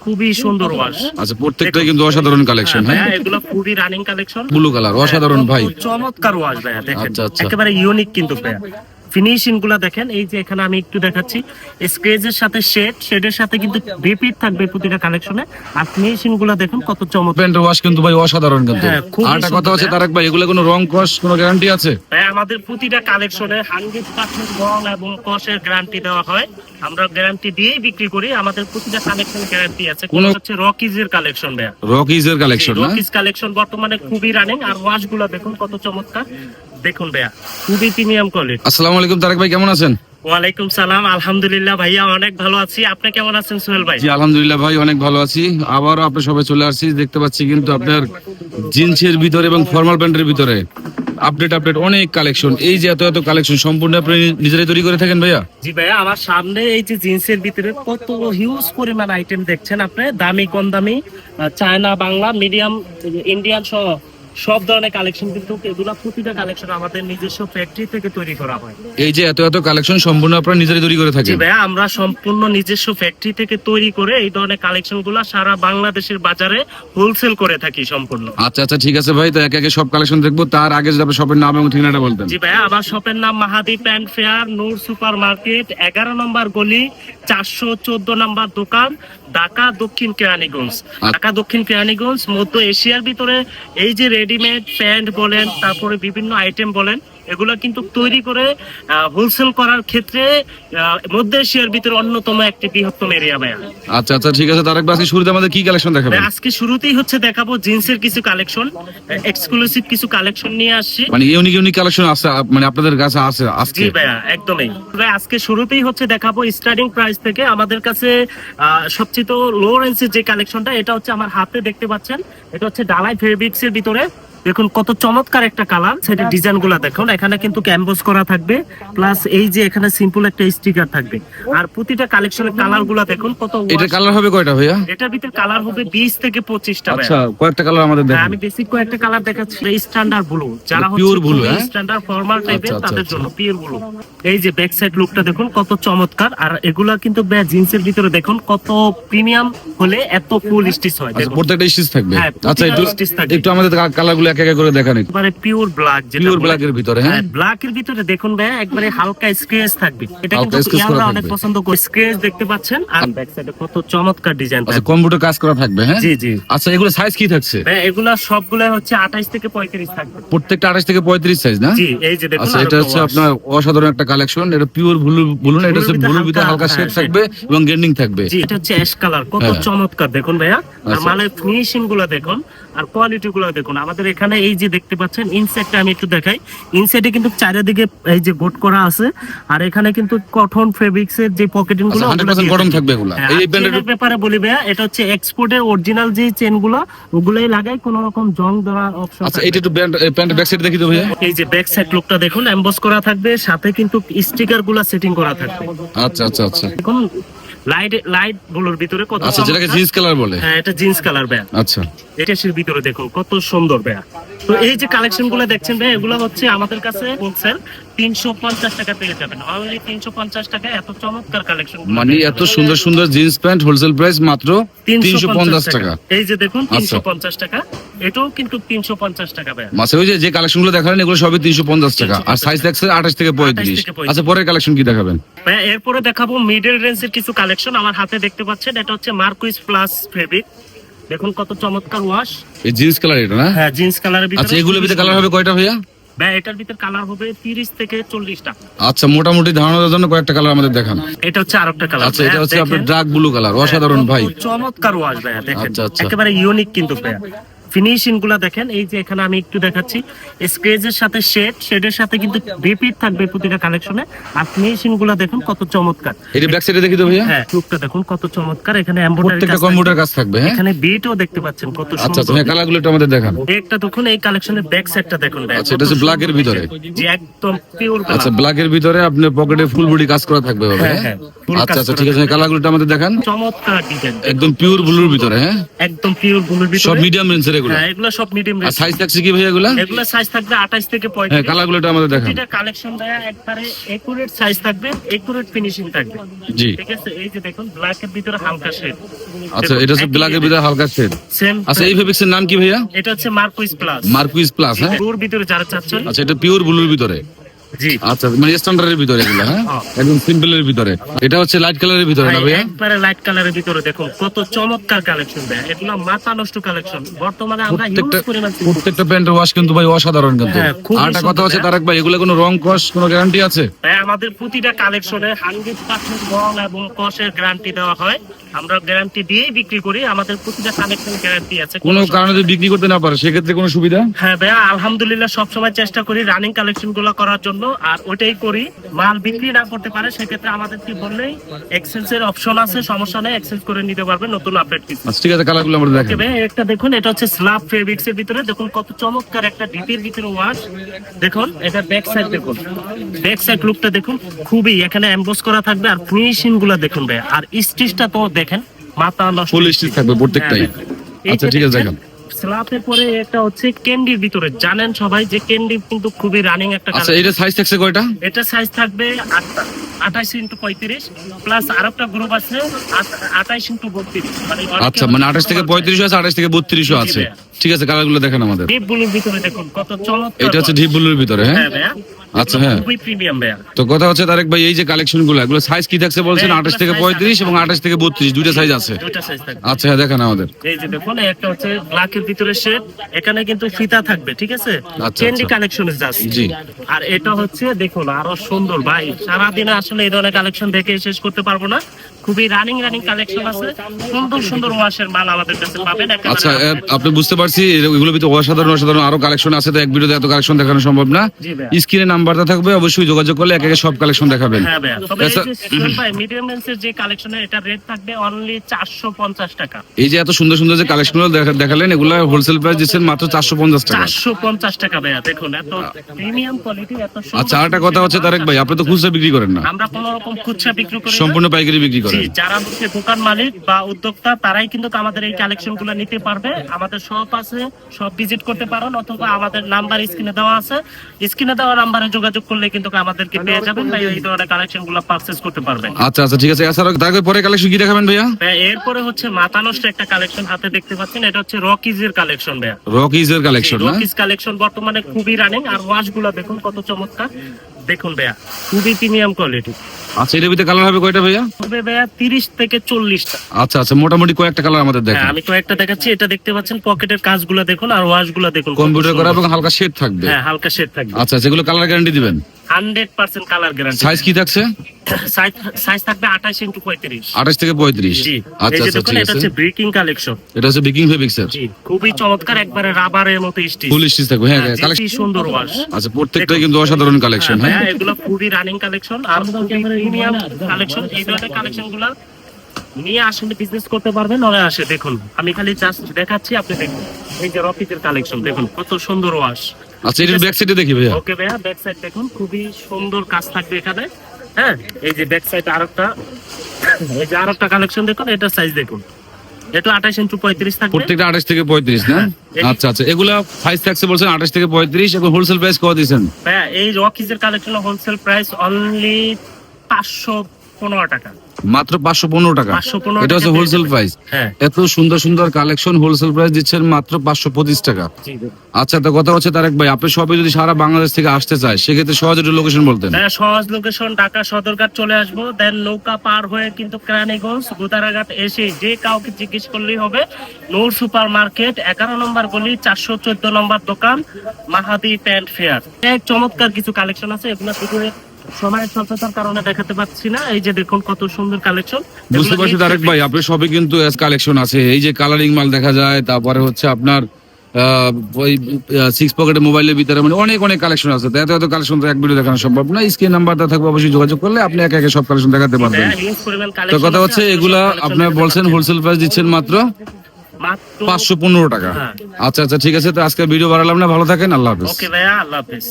খুবই সুন্দর ওয়াশ আচ্ছা প্রত্যেকটাই কিন্তু অসাধারণ কালেকশন হ্যাঁ এগুলো খুবই রানিং কালেকশন ব্লু কালার অসাধারণ ভাই। চমৎকার ওয়াশ ভাই দেখেন। আচ্ছা, আচ্ছা। একেবারে ইউনিক কিন্তু ভাইয়া। ফিনিশিংগুলা দেখেন এই যে এখানে আমি একটু দেখাচ্ছি। স্ক্রেজের সাথে শেড শেডের সাথে কিন্তু রিপিট থাকবে প্রতিটা কালেকশনে আর ফিনিশিংগুলা দেখুন কত চমৎকার। প্যান্টের ওয়াশ কিন্তু ভাই অসাধারণ কিন্তু। হ্যাঁ, আর একটা কথা হ্যাঁ। তারেক ভাই এগুলো কোনো রং কস কোনো গ্যারান্টি আছে? ভাই আমাদের প্রতিটা কালেকশনে হান্ড্রেড পার্সেন্ট রং এবং কসের গ্যারান্টি দেওয়া হয়। আমরা গ্যারান্টি দিয়েই বিক্রি করি আমাদের প্রতিটা কালেকশন গ্যারান্টি আছে। কোন হচ্ছে রকিজের কালেকশন ভাইয়া। রকিজের কালেকশন না? রকিজ কালেকশন বর্তমানে খুবই রানিং আর ওয়াশগুলা দেখুন কত চমৎকার। দেখুন ভাইয়া খুবই প্রিমিয়াম কোয়ালিটি আসসালামু আলাইকুম তারেক ভাই কেমন আছেন? ওয়ালাইকুম সালাম আলহামদুলিল্লাহ ভাইয়া অনেক ভালো আছি। আপনি কেমন আছেন সোহেল ভাই? জি আলহামদুলিল্লাহ ভাই অনেক ভালো আছি। আবারও আপনি সবাই চলে আসছি দেখতে পাচ্ছি কিন্তু আপনার জিন্সের ভিতরে এবং ফর্মাল প্যান্টের ভিতরে আপডেট আপডেট অনেক কালেকশন এই যে এত এত কালেকশন সম্পূর্ণ আপনি নিজেরাই তৈরি করে থাকেন ভাইয়া? জি ভাইয়া আমার সামনে এই যে জিন্সের ভিতরে কত হিউজ পরিমাণ আইটেম দেখছেন আপনি? দামি কম দামি চায়না বাংলা মিডিয়াম ইন্ডিয়ান সহ সব ধরনের কালেকশন কিন্তু এগুলা প্রতিটা কালেকশন আমাদের নিজস্ব ফ্যাক্টরি থেকে তৈরি করা হয়। এই যে এত এত কালেকশন সম্পূর্ণ আপনারা নিজেরাই তৈরি করে থাকেন? ভাইয়া আমরা সম্পূর্ণ নিজস্ব ফ্যাক্টরি থেকে তৈরি করে এই ধরনের কালেকশনগুলা সারা বাংলাদেশের বাজারে হোলসেল করে থাকি সম্পূর্ণ। আচ্ছা আচ্ছা ঠিক আছে ভাই তো একে একে সব কালেকশন দেখব। তার আগে যদি আপনার শপের নাম এবং ঠিকানাটা বলতেন। জি ভাইয়া আমার শপের নাম Mahadi pant fair Noor super market এগারো নম্বর গলি চারশো চোদ্দ নম্বর দোকান ঢাকা দক্ষিণ কেরানীগঞ্জ। ঢাকা দক্ষিণ কেরানীগঞ্জ মধ্য এশিয়ার ভিতরে এই যে রেডিমেড প্যান্ট বলেন তারপরে বিভিন্ন আইটেম বলেন এগুলো কিন্তু তৈরি করে হোলসেল করার ক্ষেত্রে মধ্য এশিয়ার ভিতরে অন্যতম একটি বৃহত্তম এরিয়া ভাইয়া। আচ্ছা আচ্ছা ঠিক আছে। তারেক ভাই শুরুতে আমাদের কি কালেকশন দেখাবেন? আজকে শুরুতেই হচ্ছে দেখাবো জিন্সের কিছু কালেকশন এক্সক্লুসিভ কিছু কালেকশন নিয়ে আসছি। মানে ইউনিক ইউনিক কালেকশন আছে মানে আপনাদের কাছে আছে আজকে? জি ভাইয়া একদমই। ভাই আজকে শুরুতেই হচ্ছে দেখাবো স্টার্টিং প্রাইস থেকে আমাদের কাছে সবচেয়ে তো লো রেঞ্জের যে কালেকশনটা এটা হচ্ছে আমার হাতে দেখতে পাচ্ছেন এটা হচ্ছে ডালাই ফেব্রিক্সের ভিতরে। দেখুন কত চমৎকার একটা কালার। সেটা ডিজাইনগুলা দেখুন। এখানে কিন্তু ক্যাম্পাস করা থাকবে প্লাস এই যে এখানে সিম্পল একটা স্টিকার থাকবে। আর প্রতিটা কালেকশনের কালারগুলা দেখুন কত এটা কালার হবে কয়টা ভাইয়া? এটার ভিতরে কালার হবে বিশ থেকে পঁচিশটা ভাইয়া। আচ্ছা কয়েকটা কালার আমাদের দেখেন। আমি বেসিক কয়েকটা কালার দেখাচ্ছি। স্ট্যান্ডার্ড ব্লু যারা হচ্ছে blue, হ্যাঁ? স্ট্যান্ডার্ড ফর্মাল টাইপের তাদের আচ্ছা। জন্য পিওর ব্লু এই যে ব্যাক সাইড লুকটা দেখুন কত চমৎকার। আর এগুলা কিন্তু জিন্সের ভিতরে দেখুন কত প্রিমিয়াম হলে এত ফুল স্টিচ হয়। আচ্ছা প্রত্যেকটা স্টিচ থাকবে? হ্যাঁ, আচ্ছা। একটু আমাদের কালারগুলো এক এক করে দেখান। একটু একবারে পিওর ব্ল্যাক যেটা পিওর বলে। ব্ল্যাক এর ভিতরে হ্যাঁ? ব্ল্যাক এর ভিতরে দেখুন ভাই একবারে হালকা স্ক্রেচ থাকবে। এটা কিন্তু অনেক পছন্দ করে। স্ক্রেচ দেখতে পাচ্ছেন আর ব্যাক সাইডে কত চমৎকার ডিজাইন আচ্ছা কম্পিউটার কাজ করা থাকবে হ্যাঁ? জি জি। আচ্ছা এগুলো সাইজ কি থাকছে? ভাই এগুলা সবগুলা হচ্ছে 28 থেকে 35 থাকবে। প্রত্যেকটা আঠাশ থেকে পঁয়ত্রিশ সাইজ না? জি এই যে দেখুন আচ্ছা এটা হচ্ছে আপনার অসাধারণ একটা কালেকশন এটা পিওর ব্লু ব্লু না এটা হচ্ছে ব্লুর ভিতরে হালকা শেড হ্যাঁ, থাকবে এবং গ্রেন্ডিং থাকবে। জি এটা হচ্ছে অ্যাশ কালার কত হ্যাঁ। চমৎকার দেখুন ভাইয়া। আর আচ্ছা। মালের ফিনিশিংগুলো দেখুন আর কোয়ালিটি গুলো দেখুন। আমাদের এখানে এই যে দেখতে পাচ্ছেন ইনসাইডটা আমি একটু দেখাই। ইনসাইডে কিন্তু চারিদিকে এই যে গোট করা আছে আর এখানে কিন্তু কটন ফেব্রিক্স এর যে পকেটিংগুলো আচ্ছা থাকবে এগুলা। হ্যাঁ, এই ব্যাপারে বলি ভাইয়া এটা হচ্ছে এক্সপোর্টের অরিজিনাল যে চেনগুলো ওগুলাই লাগাই কোনো রকম জং দেওয়া অপশন আচ্ছা এটা একটু ব্যান্ড প্যান্ট ব্যাক সাইড দেখি তো ভাইয়া। এই যে ব্যাক সাইড লুকটা দেখুন এমবস করা থাকবে সাথে কিন্তু স্টিকারগুলা সেটিং করা থাকবে। আচ্ছা আচ্ছা আচ্ছা। দেখুন লাইট লাইটগুলোর ভিতরে কত আচ্ছা যেটাকে জিন্স কালার বলে। হ্যাঁ এটা জিন্স কালার ব্যাগ আচ্ছা। এটা ভিতরে দেখুন কত সুন্দর ব্যাগ তো এই যে কালেকশনগুলো দেখছেন ভাই এগুলো হচ্ছে আমাদের কাছে হোলসেল তিনশো পঞ্চাশ টাকা পেয়ে যাবেন। অনলি তিনশো পঞ্চাশ টাকা এত চমৎকার কালেকশন মানে এত সুন্দর সুন্দর জিন্স প্যান্ট হোলসেল প্রাইস মাত্র তিনশো পঞ্চাশ টাকা। এই যে দেখুন আচ্ছা। তিনশো পঞ্চাশ টাকা। এটাও কিন্তু তিনশো পঞ্চাশ টাকা ব্যাগ। মাসে ওই যে কালেকশনগুলো দেখালেন এগুলো সবই তিনশো পঞ্চাশ টাকা। আর সাইজ দেখছে আঠাশ থেকে পঁয়ত্রিশ। থেকে 35 আচ্ছা পরের কালেকশন কি দেখাবেন? ভাইয়া, এরপরে দেখাবো মিডল রেঞ্জের কিছু কালেকশন আমার হাতে দেখতে পাচ্ছেন। এটা হচ্ছে মার্কুইস প্লাস ফেব্রিক দেখুন কত চমৎকার ওয়াশ এই জিন্স কালার এটা না? হ্যাঁ জিন্স কালারের ভিতরে আচ্ছা এগুলোর ভিতরে কালার হবে কয়টা ভাইয়া? ভাই এটার ভিতরে কালার হবে তিরিশ থেকে চল্লিশটা আচ্ছা মোটামুটি ধারণা দেওয়ার জন্য কয়েকটা কালার আমাদের দেখান। এটা হচ্ছে আরেকটা কালার আচ্ছা এটা হচ্ছে আপনার ডার্ক ব্লু কালার অসাধারণ ভাই। চমৎকার ওয়াশ ভাইয়া দেখেন। আচ্ছা, আচ্ছা। একেবারে ইউনিক কিন্তু ভাইয়া। ফিনিশিংগুলা দেখেন এই যে এখানে আমি একটু দেখাচ্ছি। স্ক্রেজের সাথে শেড শেডের সাথে কিন্তু রিপিট থাকবে প্রতিটা কালেকশনে আর ফিনিশিংগুলা দেখুন কত চমৎকার। এটা ব্যাক সাইডে দেখি তো ভাইয়া? হ্যাঁ লুকটা দেখুন কত চমৎকার। এখানে এমব্রয়ডারি প্রত্যেকটা কম্পিউটার কাজ থাকবে হ্যাঁ? এখানে বিটও দেখতে পাচ্ছেন কত আচ্ছা আচ্ছা সুন্দর। কালারগুলো একটু আমাদের দেখান। একটা দেখুন এই কালেকশনের ব্যাক সাইডটা দেখুন আচ্ছা, এটা হচ্ছে black এর ভিতরে। যে একদম পিওর আচ্ছা ব্ল্যাক এর ভিতরে আপনার পকেটে ফুল বডি কাজ করা থাকবে হ্যাঁ, হ্যাঁ? হ্যাঁ, আচ্ছা আচ্ছা ঠিক আছে কালারগুলো একটু আমাদের দেখান। চমৎকার ডিজাইন একদম পিওর ব্লুর ভিতরে হ্যাঁ? একদম পিওর ব্লুর সব মিডিয়াম রেঞ্জের এগুলো হ্যাঁ এগুলো সব মিডিয়াম রেঞ্জ সাইজ থাকছে কি ভাইয়া এগুলা? এগুলো সাইজ থাকবে আঠাশ থেকে হ্যাঁ পঁয়ত্রিশ আমাদের দেখান। প্রতিটা কালেকশন দেয়া একবারে একুরেট সাইজ থাকবে একুরেট ফিনিশিং থাকবে। জি। ঠিক আছে? এই যে দেখুন ব্ল্যাক এর ভিতরে হালকা শেড আচ্ছা এটা হচ্ছে ভিতরে হালকা শেড সেম আচ্ছা এই নাম কি ভাইয়া? এটা হচ্ছে মার্কুইস প্লাস মার্কুইস প্লাস হ্যাঁ? ভিতরে যারা চাচ্ছেন। আচ্ছা এটা পিওর ব্লুর ভিতরে। জি। আচ্ছা মানে স্ট্যান্ডার্ডের ভিতরে এগুলো হ্যাঁ? হ্যাঁ। একদম সিম্পলের ভিতরে। এটা হচ্ছে লাইট কালারের ভিতরে না ভাইয়া? একবারে লাইট কালারের ভিতরে দেখুন কত চমৎকার কালেকশন দেয় এগুলো মাথা নষ্ট কালেকশন বর্তমানে আমরা হিউজ পরিমাণ প্রত্যেকটা প্যান্টের ওয়াশ কিন্তু ভাই অসাধারণ কিন্তু। খুবই আর একটা কথা সুন্দর, হচ্ছে। ভাই এগুলো কোনো রং কস কোনো গ্যারান্টি আছে? তাই আমাদের প্রতিটা কালেকশনে হান্ড্রেড পার্সেন্ট রং এবং কষের গ্যারান্টি দেওয়া হয়। আমরা গ্যারান্টি দিয়েই বিক্রি করি আমাদের প্রতিটা কালেকশন গ্যারান্টি আছে। কোনো কারণে যদি বিক্রি করতে না পারে সেক্ষেত্রে কোনো সুবিধা? হ্যাঁ ভাইয়া আলহামদুলিল্লাহ সবসময় চেষ্টা করি রানিং কালেকশনগুলো করার জন্য। আর ওইটাই করি। মাল বিক্রি না করতে পারে সেক্ষেত্রে আমাদেরকে বললেই এক্সচেঞ্জ এর অপশন আছে সমস্যা নেই এক্সচেঞ্জ করে নিতে পারবে নতুন আপডেট কিছু। আচ্ছা ঠিক আছে কালারগুলো আমরা দেখেন একটা দেখুন এটা হচ্ছে স্ল্যাব ফেব্রিক্স এর ভিতরে দেখুন কত চমৎকার একটা ডিপের ভিতরে ওয়াশ দেখুন এটা ব্যাক সাইড দেখুন। ব্যাক সাইড লুকটা দেখুন খুবই এখানে এমবোস করা থাকবে আর ফিনিশিংগুলো দেখুন ভাই। আর স্টিচটা তো দেখেন মাথা নষ্ট ফুল স্টিচ থাকবে প্রত্যেকটাই। হ্যাঁ, আচ্ছা ঠিক আছে দেখেন স্ল্যাবের পরে এটা হচ্ছে ক্যান্ডির ভিতরে। জানেন সবাই যে ক্যান্ডি কিন্তু খুবই রানিং একটা আচ্ছা এটা সাইজ থাকছে কয়টা? এটা সাইজ থাকবে আঠাইশ ইন্টু পঁয়ত্রিশ প্লাস আর একটা গ্রুপ আছে আঠাইশ ইন্টু বত্রিশ। মানে আচ্ছা মানে আঠাশ থেকে পঁয়ত্রিশ আছে আঠাশ থেকে বত্রিশও আছে। ঠিক আছে কালারগুলো দেখেন আমাদের। ডিপ ব্লুর ভিতরে দেখুন কত চমৎকার এটা হচ্ছে ডিপ ব্লুর ভিতরে হ্যাঁ? হ্যাঁ আচ্ছা হ্যাঁ। খুবই প্রিমিয়াম ভাইয়া। তো কথা হচ্ছে তারেক ভাই এই যে কালেকশনগুলো এগুলো সাইজ কি থাকছে বলছেন? হ্যাঁ, আঠাশ থেকে পঁয়ত্রিশ এবং আঠাশ থেকে বত্রিশ দুইটা সাইজ আছে। দুইটা সাইজ থাকবে। আচ্ছা হ্যাঁ দেখেন আমাদের। এই যে দেখুন একটা হচ্ছে ব্ল্যাকের ভিতরে শেড এখানে কিন্তু ফিতা থাকবে ঠিক আছে? আচ্ছা, আচ্ছা। কালেকশন জাস্ট জি। আর এটা হচ্ছে দেখুন আরও সুন্দর ভাই সারাদিনে আসলে এই ধরনের কালেকশন দেখে শেষ করতে পারব না। খুবই রানিং রানিং কালেকশন আছে। সুন্দর সুন্দর ওয়াশের মাল আমাদের কাছে পাবেন। আচ্ছা আপনি বুঝতে পারছি এগুলোর ভিতরে অসাধারণ অসাধারণ আরও কালেকশন আছে তো এক ভিডিওতে এত কালেকশন দেখানো সম্ভব না। স্ক্রিনে নাম্বারটা থাকবে অবশ্যই যোগাযোগ করলে এক একে সব কালেকশন দেখাবেন। হ্যাঁ তবে এই আচ্ছা, যে সুহেল ভাই মিডিয়াম রেঞ্জের যে কালেকশনের এটা রেট থাকবে অনলি চারশো পঞ্চাশ টাকা। এই যে এত সুন্দর সুন্দর যে কালেকশন দেখালেন এগুলো হোলসেল প্রাইস দিচ্ছেন মাত্র চারশো পঞ্চাশ টাকা। চারশো পঞ্চাশ টাকা ভাইয়া দেখুন এত প্রিমিয়াম কোয়ালিটি এত সুন্দর আচ্ছা আরেকটা কথা হচ্ছে তারেক ভাই আপনি তো খুচরা বিক্রি করেন না। আমরা কোন রকম খুচরা বিক্রি করি সম্পূর্ণ পাইকারি বিক্রি জি করেন যারা হচ্ছে দোকান মালিক বা উদ্যোক্তা তারাই কিন্তু আমাদের এই কালেকশনগুলো নিতে পারবে। আমাদের শপ আছে সব ভিজিট করতে পারেন অথবা আমাদের নাম্বার স্ক্রিনে দেওয়া আছে। স্ক্রিনে দেওয়া নাম্বারে যোগাযোগ করলে কিন্তু আমাদেরকে পেয়ে যাবেন বা এই ধরনের কালেকশনগুলো পারচেজ করতে পারবেন। আচ্ছা আচ্ছা ঠিক আছে। এছাড়াও তারপরে পরে কালেকশন কি দেখাবেন ভাইয়া? এরপরে হচ্ছে মাথা নষ্ট একটা কালেকশন হাতে দেখতে পাচ্ছেন। এটা হচ্ছে রকিজের কালেকশন ভাইয়া। রক ইজের কালেকশন রকিজ কালেকশন বর্তমানে খুবই রানিং আর ওয়াশগুলো দেখুন কত চমৎকার। দেখুন ভাইয়া খুবই প্রিমিয়াম কোয়ালিটি। আচ্ছা এটার ভিতরে কালার হবে কয়টা ভাইয়া? হবে ভাইয়া তিরিশ থেকে চল্লিশটা। আচ্ছা আচ্ছা মোটামুটি কয়েকটা কালার আমাদের হ্যাঁ দেখেন। আমি কয়েকটা দেখাচ্ছি এটা দেখতে পাচ্ছেন পকেটের কাজগুলো দেখুন আর ওয়াশগুলো দেখুন। কম্পিউটার করা এবং হালকা শেড থাকবে। হ্যাঁ হালকা শেড থাকবে। আচ্ছা এগুলো কালার গ্যারান্টি দিবেন? Hundred percent colour guarantee. Size কি থাকছে? সাইজ সাইজ থাকবে আঠাশ ইন্টু পঁয়ত্রিশ। আঠাশ থেকে পঁয়ত্রিশ। আচ্ছা আচ্ছা ঠিক এটা হচ্ছে ব্রেকিং কালেকশন এটা হচ্ছে বিকিং ফেব্রিক্সের জি খুবই চমৎকার একবারে রাবারের মতো স্টিচ ফুল স্টিচ থাকবে। হ্যাঁ হ্যাঁ, কালেকশন সুন্দর ওয়াশ আচ্ছা প্রত্যেকটাই কিন্তু অসাধারণ কালেকশন হ্যাঁ হ্যাঁ। এগুলো খুবই রানিং কালেকশন আর প্রিমিয়াম কালেকশন এই ধরনের কালেকশনগুলো নিয়ে আসলে বিজনেস করতে পারবেন আসে দেখুন। আমি খালি জাস্ট দেখাচ্ছি আপনি দেখুন। এই যে রকিজের কালেকশন দেখুন কত সুন্দর ওয়াশ আচ্ছা এটার ব্যাক সাইডে দেখি ভাইয়া। ওকে ভাইয়া ব্যাক সাইড দেখুন খুবই সুন্দর কাজ থাকবে এখানে হ্যাঁ? এই যে ব্যাক সাইড আরেকটা এই যে আরেকটা কালেকশন দেখুন এটা সাইজ দেখুন। এটা আঠাশ ইন্টু পঁয়ত্রিশ থাকবে। প্রত্যেকটা আঠাশ থেকে পঁয়ত্রিশ না? হ্যাঁ, আচ্ছা আচ্ছা এগুলা সাইজ থাকছে বলছেন আঠাশ থেকে পঁয়ত্রিশ এবং হোলসেল প্রাইস কত দিচ্ছেন? ভাইয়া এই রকিজের কালেকশন হোলসেল প্রাইস অনলি পাঁচশো পনেরো টাকা। মাত্র পাঁচশো পনেরো টাকা? এটা হচ্ছে হোলসেল প্রাইস হ্যাঁ। এত সুন্দর সুন্দর কালেকশন হোলসেল প্রাইস দিচ্ছেন মাত্র পাঁচশো পঁচিশ টাকা। আচ্ছা তো কথা হচ্ছে তারেক ভাই আপনি সবাই যদি সারা বাংলাদেশ থেকে আসতে চায় সেক্ষেত্রে সহজে লোকেশন বলতেন। হ্যাঁ সহজ লোকেশন ঢাকা সদরঘাট চলে আসব দেন নৌকা পার হয়ে কিন্তু কেরানীগঞ্জ গুদারাঘাট এসে যে কাউকে জিজ্ঞেস করলেই হবে। নূর সুপার মার্কেট এগারো নম্বর গলি চারশো চোদ্দ নম্বর দোকান মাহাদি প্যান্ট ফেয়ার। চমৎকার কিছু কালেকশন আছে এগুলো শুধু সময়ের স্বল্পতার কারণে দেখাতে পাচ্ছি না। এই যে দেখুন কত সুন্দর কালেকশন বুঝতে পারছি তারেক ভাই আপনার সবই কিন্তু কালেকশন আছে। এই যে কালারিং মাল দেখা যায় তারপরে হচ্ছে আপনার ওই সিক্স পকেটে মোবাইলের ভিতরে মানে অনেক অনেক কালেকশন আছে। এত এত কালেকশন তো এক ভিডিও দেখানো সম্ভব না। স্ক্রিন নাম্বারটা থাকবে অবশ্যই যোগাযোগ করলে আপনি একে একে সব কালেকশন দেখাতে পারবেন। তো কথা হচ্ছে এগুলা আপনার বলছেন হোলসেল প্রাইস দিচ্ছেন মাত্র মাত্র পাঁচশো পনেরো টাকা। হ্যাঁ। আচ্ছা আচ্ছা ঠিক আছে। তো আজকে ভিডিও বাড়ালাম না। ভালো থাকেন। আল্লাহ হাফিজ। ওকে ভাইয়া আল্লাহ হাফেজ।